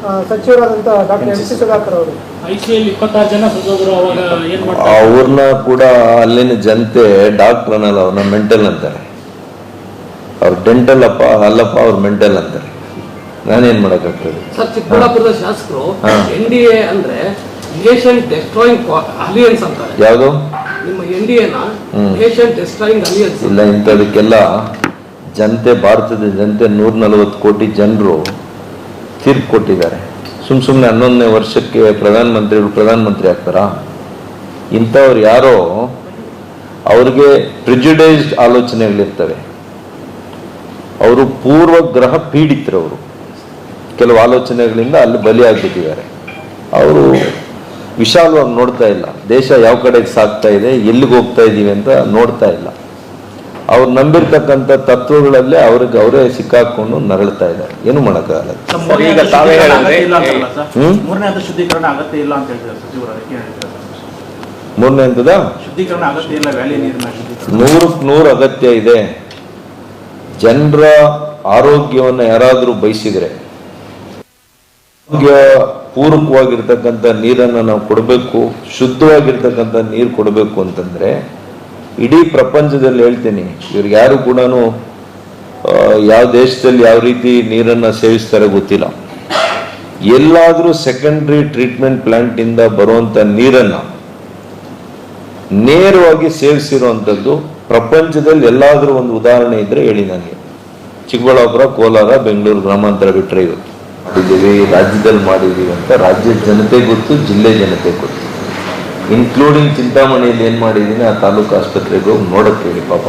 ಆ, ಸಚಿವರಾದಂತ doctor M C Sudhakar ಅವರು. ಐಸಿಯಲ್ಲಿ ಇಪ್ಪತ್ತಾರು ಜನ ಸತ್ತೋದ್ರು ಅವಾಗ ಏನ್ ಮಾಡ್ತಾರೆ? ಅವ್ರನ್ನ ಕೂಡ ಅಲ್ಲಿನ ಜನತೆ ಡಾಕ್ಟರ್ ಅನ್ನಲ್ಲ ಅವ್ರನ್ನ ಮೆಂಟಲ್ ಅಂತಾರೆ. ಅವ್ರ ಡೆಂಟಲ್ ಅಪ್ಪ ಅಲ್ಲಪ್ಪ ಅವ್ರು ಮೆಂಟಲ್ ಅಂತಾರೆ. ನಾನೇನ್ ಮಾಡಕ್ಕಾಗ್ತದೆ? ಸರ್ ಚಿಕ್ಕಬಳ್ಳಾಪುರದ ಶಾಸಕರು. ಎನ್ ಡಿ ಎ ಅಂದ್ರೆ ನೇಷನ್ ಡೆಸ್ಟ್ರಾಯಿಂಗ್ ಅಲಿಯನ್ಸ್ ಅಂತಾರೆ. ಯಾವುದು? ನಿಮ್ಮ ಎನ್ ಡಿ ಎನ ಹ್ಮ್. ನೇಷನ್ ಡೆಸ್ಟ್ರಾಯಿಂಗ್ ಅಲಿಯನ್ಸ್ ಇಲ್ಲ ಇಂಥದಕ್ಕೆಲ್ಲ ಜನತೆ ಭಾರತದ ಜನತೆ ನೂರ ನಲವತ್ತು ಕೋಟಿ ಜನರು ತೀರ್ಪು ಕೊಟ್ಟಿದ್ದಾರೆ. ಸುಮ್ ಸುಮ್ಮನೆ ಹನ್ನೊಂದನೇ ವರ್ಷಕ್ಕೆ ಪ್ರಧಾನಮಂತ್ರಿಗಳು ಪ್ರಧಾನಮಂತ್ರಿ ಆಗ್ತಾರಾ? ಇಂಥವ್ರು ಯಾರೋ ಅವ್ರಿಗೆ ಪ್ರಿಜುಡೈಸ್ಡ್ ಆಲೋಚನೆಗಳಿರ್ತವೆ. ಅವರು ಪೂರ್ವಗ್ರಹ ಅವರು ಕೆಲವು ಆಲೋಚನೆಗಳಿಂದ ಅಲ್ಲಿ ಬಲಿಯಾಗ್ಬಿಟ್ಟಿದ್ದಾರೆ. ಅವರು ವಿಶಾಲವಾಗಿ ನೋಡ್ತಾ ಇಲ್ಲ. ದೇಶ ಯಾವ ಕಡೆಗೆ ಸಾಗ್ತಾ ಇದೆ, ಎಲ್ಲಿಗೆ ಹೋಗ್ತಾ ಇದ್ದೀವಿ ಅಂತ ನೋಡ್ತಾ ಇಲ್ಲ. ಅವ್ರು ನಂಬಿರ್ತಕ್ಕಂಥ ತತ್ವಗಳಲ್ಲೇ ಅವ್ರಿಗೆ ಅವರೇ ಸಿಕ್ಕಾಕೊಂಡು ನರಳ್ತಾ ಇದ್ದಾರೆ. ಏನು ಮಾಡೋಕ್ಕಾಗಲ್ಲ? ಮೂರನೇ ಹಂತದ ನೂರಕ್ಕೆ ನೂರು ಅಗತ್ಯ ಇದೆ. ಜನರ ಆರೋಗ್ಯವನ್ನು ಯಾರಾದರೂ ಬಯಸಿದ್ರೆ ಆರೋಗ್ಯ ಪೂರಕವಾಗಿರ್ತಕ್ಕಂಥ ನೀರನ್ನು ನಾವು ಕೊಡಬೇಕು ಶುದ್ಧವಾಗಿರ್ತಕ್ಕಂಥ ನೀರು ಕೊಡಬೇಕು ಅಂತಂದ್ರೆ ಇಡೀ ಪ್ರಪಂಚದಲ್ಲಿ ಹೇಳ್ತೀನಿ ಇವ್ರಿಗೆ ಯಾರು ಕೂಡ ಯಾವ ದೇಶದಲ್ಲಿ ಯಾವ ರೀತಿ ನೀರನ್ನ ಸೇವಿಸ್ತಾರೆ ಗೊತ್ತಿಲ್ಲ. ಎಲ್ಲಾದರೂ ಸೆಕೆಂಡ್ರಿ ಟ್ರೀಟ್ಮೆಂಟ್ ಪ್ಲಾಂಟ್ ಇಂದ ಬರುವಂತ ನೀರನ್ನ ನೇರವಾಗಿ ಸೇವಿಸಿರುವಂಥದ್ದು ಪ್ರಪಂಚದಲ್ಲಿ ಎಲ್ಲಾದರೂ ಒಂದು ಉದಾಹರಣೆ ಇದ್ರೆ ಹೇಳಿ ನನಗೆ. ಚಿಕ್ಕಬಳ್ಳಾಪುರ, ಕೋಲಾರ, ಬೆಂಗಳೂರು ಗ್ರಾಮಾಂತರ ಬಿಟ್ಟರೆ ಇವತ್ತು. ಮಾಡಿದ್ದೀವಿ ರಾಜ್ಯದಲ್ಲಿ ಮಾಡಿದ್ದೀವಿ ಅಂತ ರಾಜ್ಯದ ಜನತೆ ಗೊತ್ತು, ಜಿಲ್ಲೆ ಜನತೆ ಗೊತ್ತು. ಇನ್ಕ್ಲೂಡಿಂಗ್ ಚಿಂತಾಮಣಿಯಲ್ಲಿ ಏನು ಮಾಡಿದ್ದೀನಿ ಆ ತಾಲೂಕು ಆಸ್ಪತ್ರೆಗೆ ಹೋಗಿ ನೋಡಕ್ಕೆ ಹೇಳಿ ಪಾಪ.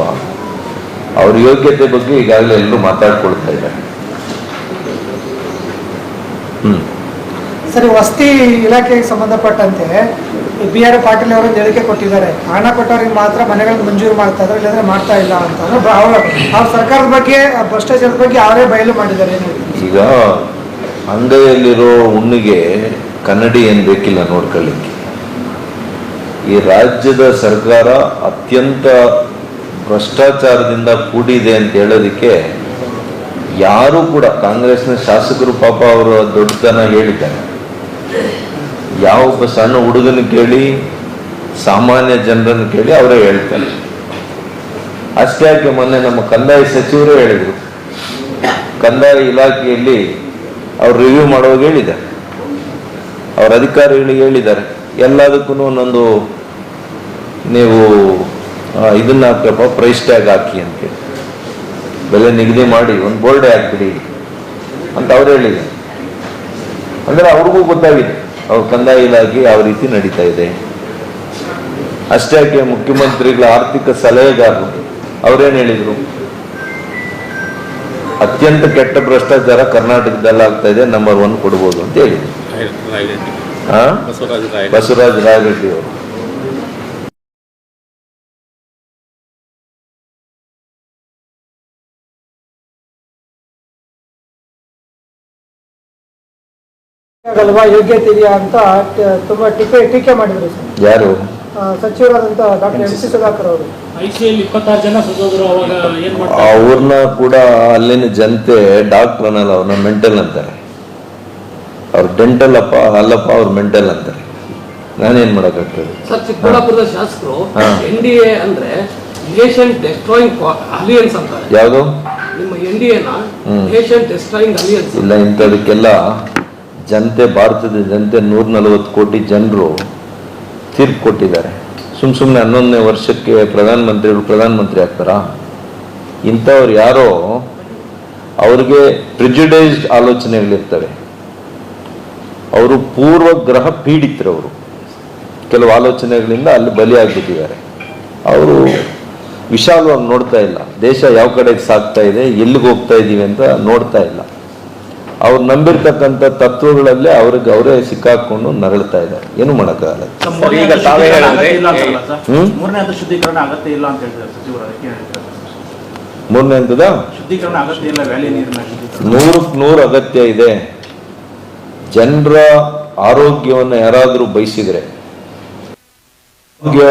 ಅವ್ರ ಯೋಗ್ಯತೆ ಬಗ್ಗೆ ಈಗಾಗಲೇ ಎಲ್ಲರೂ ಮಾತಾಡ್ಕೊಳ್ತಾ ಇದ್ದಾರೆ. ಹ್ಞೂ ಸರಿ ವಸತಿ ಇಲಾಖೆಗೆ ಸಂಬಂಧಪಟ್ಟಂತೆ ಬಿ ಆರ್ ಪಾಟೀಲ್ ಅವರು ಹೇಳಿಕೆ ಕೊಟ್ಟಿದ್ದಾರೆ. ಹಣ ಕೊಟ್ಟವ್ರಿಗೆ ಮಾತ್ರ ಮನೆಗಳನ್ನು ಮಂಜೂರು ಮಾಡ್ತಾ ಇದ್ದಾರೆ ಇಲ್ಲಾಂದ್ರೆ ಮಾಡ್ತಾ ಇಲ್ಲ ಅಂತ. ಅವರು ಅವ್ರ ಸರ್ಕಾರದ ಬಗ್ಗೆ ಆ ಭ್ರಷ್ಟಾಚಾರದ ಬಗ್ಗೆ ಅವರೇ ಬಯಲು ಮಾಡಿದ್ದಾರೆ ಈಗ ಅಂಗೈಯಲ್ಲಿರೋ ಹುಣ್ಣಿಗೆ ಕನ್ನಡಿ ಏನು ಬೇಕಿಲ್ಲ ನೋಡ್ಕೊಳ್ಳಿಕ್ಕೆ. ಈ ರಾಜ್ಯದ ಸರ್ಕಾರ ಅತ್ಯಂತ ಭ್ರಷ್ಟಾಚಾರದಿಂದ ಕೂಡಿದೆ ಅಂತ ಹೇಳೋದಕ್ಕೆ ಯಾರು ಕೂಡ ಕಾಂಗ್ರೆಸ್ನ ಶಾಸಕರು ಪಾಪ ಅವರ ದೊಡ್ಡತನ ಹೇಳಿದ್ದಾರೆ. ಯಾವ ಸಣ್ಣ ಹುಡುಗನ ಕೇಳಿ, ಸಾಮಾನ್ಯ ಜನರನ್ನು ಕೇಳಿ ಅವರೇ ಹೇಳ್ತಾರೆ. ಅಷ್ಟೇ ಯಾಕೆ ಮೊನ್ನೆ ನಮ್ಮ ಕಂದಾಯ ಸಚಿವರು ಹೇಳಿದರು. ಕಂದಾಯ ಇಲಾಖೆಯಲ್ಲಿ ಅವ್ರು ರಿವ್ಯೂ ಮಾಡುವಾಗ ಹೇಳಿದ್ದಾರೆ. ಅವ್ರ ಅಧಿಕಾರಿಗಳಿಗೆ ಹೇಳಿದ್ದಾರೆ. ಎಲ್ಲದಕ್ಕೂ ಒಂದೊಂದು ನೀವು ಇದನ್ನ ಹಾಕಪ್ಪ ಪ್ರೈಸ್ ಟ್ಯಾಗ್ ಹಾಕಿ ಅಂತ ಬೆಲೆ ನಿಗದಿ ಮಾಡಿ, ಒಂದು ಬೋರ್ಡೆ ಹಾಕ್ಬಿಡಿ ಅಂತ ಅವ್ರು ಹೇಳಿದ್ರು ಅಂದ್ರೆ ಅವ್ರಿಗೂ ಗೊತ್ತಾಗಿದೆ, ಅವ್ರ ಕಂದಾಯ ಇಲಾಖೆ ಯಾವ ರೀತಿ ನಡೀತಾ ಇದೆ. ಅಷ್ಟೇ ಮುಖ್ಯಮಂತ್ರಿಗಳ ಆರ್ಥಿಕ ಸಲಹೆಗಾರರು, ಅವ್ರೇನು ಹೇಳಿದ್ರು? ಅತ್ಯಂತ ಕೆಟ್ಟ ಭ್ರಷ್ಟಾಚಾರ ಕರ್ನಾಟಕದಲ್ಲಿ ಆಗ್ತಾ ಇದೆ, ನಂಬರ್ ಒನ್ ಕೊಡ್ಬೋದು ಅಂತ ಹೇಳಿದ್ರು? ಬಸವರಾಜ ರಾಯರೆಡ್ಡಿ ಅವರು. ಅಲ್ವಾ ಯೋಗ್ಯತೆ ಇದೆಯಾ ಅಂತ ತುಂಬಾ ಟೀಕೆ ಟೀಕೆ ಮಾಡಿದ್ರು ಸರ್. ಯಾರು? ಆ, ಸಚಿವರಾದಂತ ಡಾಕ್ಟರ್ ಎಂ ಸಿ ಸುಧಾಕರ್ ಅವರು. ಐಸಿಯಲ್ಲಿ ಇಪ್ಪತ್ತಾರು ಜನ ಸತ್ತೋದ್ರು ಅವಾಗ ಏನ್ ಮಾಡ್ತಾರೆ? ಅವ್ರನ್ನ ಕೂಡ ಅಲ್ಲಿನ ಜನತೆ ಡಾಕ್ಟರ್ ಅನ್ನಲ್ಲ ಅವ್ರನ್ನ ಮೆಂಟಲ್ ಅಂತಾರೆ. ಅವ್ರು ಡೆಂಟಲ್ ಅಪ್ಪ ಅಲ್ಲಪ್ಪ ಅವ್ರ ಮೆಂಟಲ್ ಅಂತಾರೆ. ನಾನೇನ್ ಮಾಡಕ್ಕಾಗ್ತದೆ? ಸರ್ ಚಿಕ್ಕಬಳ್ಳಾಪುರದ ಶಾಸಕರು. ಎನ್ ಡಿ ಎ ಅಂದ್ರೆ ನೇಷನ್ ಡೆಸ್ಟ್ರಾಯಿಂಗ್ ಅಲಿಯನ್ಸ್ ಅಂತಾರೆ. ಯಾವುದು? ನಿಮ್ಮ ಎನ್ ಡಿ ಎನ. ನೇಷನ್ ಡೆಸ್ಟ್ರಾಯಿಂಗ್ ಅಲಿಯನ್ಸ್ ಇಲ್ಲ ಇಂಥದಕ್ಕೆಲ್ಲ ಜನತೆ ಭಾರತದ ಜನತೆ ನೂರ ನಲವತ್ತು ಕೋಟಿ ಜನರು ತೀರ್ಪು ಕೊಟ್ಟಿದ್ದಾರೆ. ಸುಮ್ ಸುಮ್ಮನೆ ಹನ್ನೊಂದನೇ ವರ್ಷಕ್ಕೆ ಪ್ರಧಾನಮಂತ್ರಿಗಳು ಪ್ರಧಾನಮಂತ್ರಿ ಆಗ್ತಾರಾ? ಇಂಥವ್ರು ಯಾರೋ ಅವ್ರಿಗೆ ಪ್ರಿಜುಡೈಸ್ಡ್ ಆಲೋಚನೆಗಳಿರ್ತವೆ. ಅವರು ಪೂರ್ವಗ್ರಹ ಪೀಡಿತರವರು ಕೆಲವು ಆಲೋಚನೆಗಳಿಂದ ಅಲ್ಲಿ ಬಲಿಯಾಗ್ಬಿಟ್ಟಿದ್ದಾರೆ. ಅವರು ವಿಶಾಲವಾಗಿ ನೋಡ್ತಾ ಇಲ್ಲ. ದೇಶ ಯಾವ ಕಡೆಗೆ ಸಾಗ್ತಾ ಇದೆ ಎಲ್ಲಿಗೆ ಹೋಗ್ತಾ ಇದ್ದೀವಿ ಅಂತ ನೋಡ್ತಾ ಇಲ್ಲ. ಅವ್ರು ನಂಬಿರ್ತಕ್ಕಂಥ ತತ್ವಗಳಲ್ಲೇ ಅವ್ರಿಗೆ ಅವರೇ ಸಿಕ್ಕಾಕೊಂಡು ನರಳ್ತಾ ಇದ್ದಾರೆ. ಏನು ಮಾಡೋಕ್ಕಾಗಲ್ಲ. ಈಗ ತಾವೇ ಹೇಳಿದ್ರೆ ಇಲ್ಲ ಅಂತಲ್ಲ ಮೂರನೇ ಶುದ್ಧೀಕರಣ ಅಗತ್ಯ ಇಲ್ಲ ಅಂತ ಹೇಳ್ತಾರೆ ಸಚಿವರು ಅದಕ್ಕೆ ಏನ್ ಹೇಳ್ತಾರೆ ಮೂರನೇ ಹಂತದ? ನೂರಕ್ಕೆ ನೂರು ಅಗತ್ಯ ಇದೆ. ಜನರ ಆರೋಗ್ಯವನ್ನು ಯಾರಾದರೂ ಬಯಸಿದರೆ, ಆರೋಗ್ಯ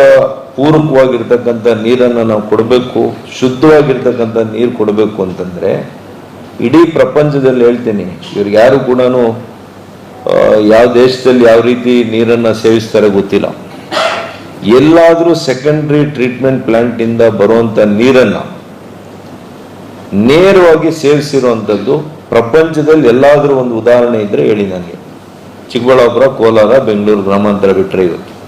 ಪೂರಕವಾಗಿರ್ತಕ್ಕಂಥ ನೀರನ್ನು ನಾವು ಕೊಡಬೇಕು, ಶುದ್ಧವಾಗಿರ್ತಕ್ಕಂಥ ನೀರು ಕೊಡಬೇಕು ಅಂತಂದರೆ, ಇಡೀ ಪ್ರಪಂಚದಲ್ಲಿ ಹೇಳ್ತೀನಿ ಇವ್ರಿಗೆ ಯಾರು ಕೂಡ ಯಾವ ದೇಶದಲ್ಲಿ ಯಾವ ರೀತಿ ನೀರನ್ನು ಸೇವಿಸ್ತಾರೆ ಗೊತ್ತಿಲ್ಲ. ಎಲ್ಲಾದರೂ ಸೆಕೆಂಡ್ರಿ ಟ್ರೀಟ್ಮೆಂಟ್ ಪ್ಲಾಂಟಿಂದ ಬರುವಂಥ ನೀರನ್ನು ನೇರವಾಗಿ ಸೇವಿಸಿರುವಂಥದ್ದು ಪ್ರಪಂಚದಲ್ಲಿ ಎಲ್ಲಾದರೂ ಒಂದು ಉದಾಹರಣೆ ಇದ್ರೆ ಹೇಳಿ ನನಗೆ. ಚಿಕ್ಕಬಳ್ಳಾಪುರ ಕೋಲಾರ ಬೆಂಗಳೂರು ಗ್ರಾಮಾಂತರ ಬಿಟ್ಟರೆ ಇವತ್ತು.